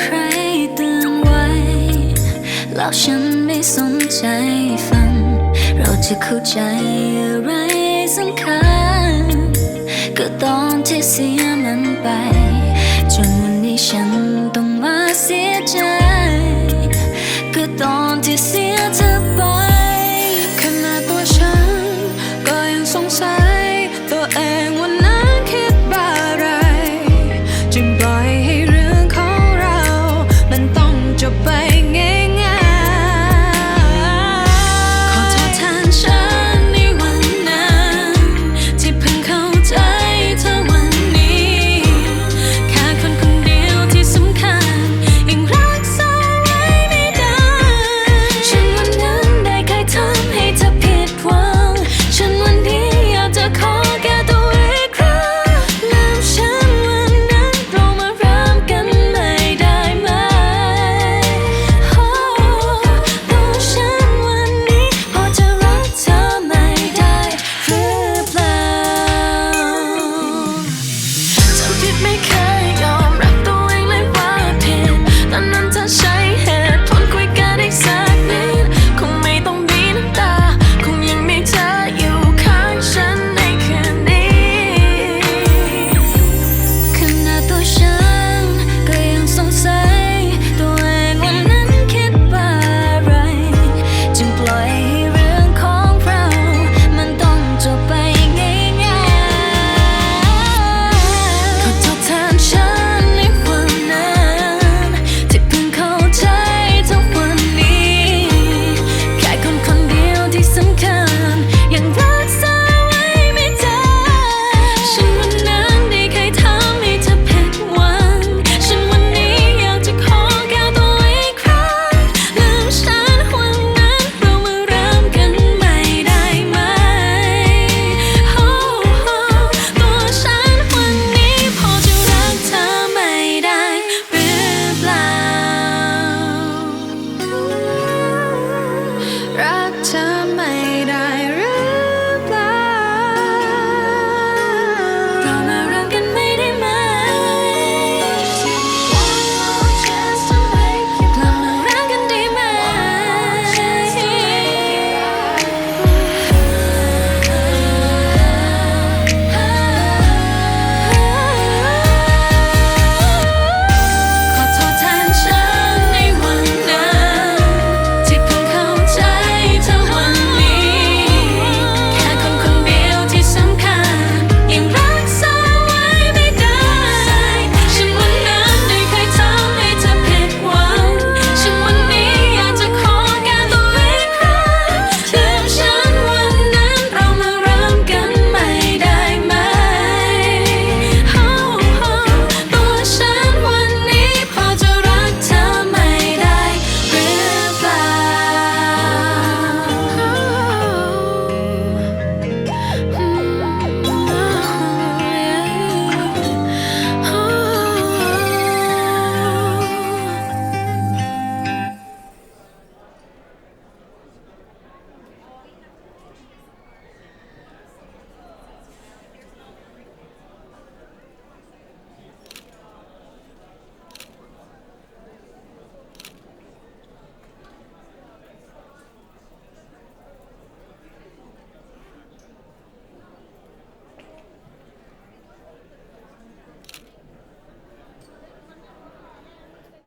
ใครเตือนไว้ แล้วฉันไม่สนใจฟัง เราจะเข้าใจอะไรสำคัญก็ตอนที่เสียมันไป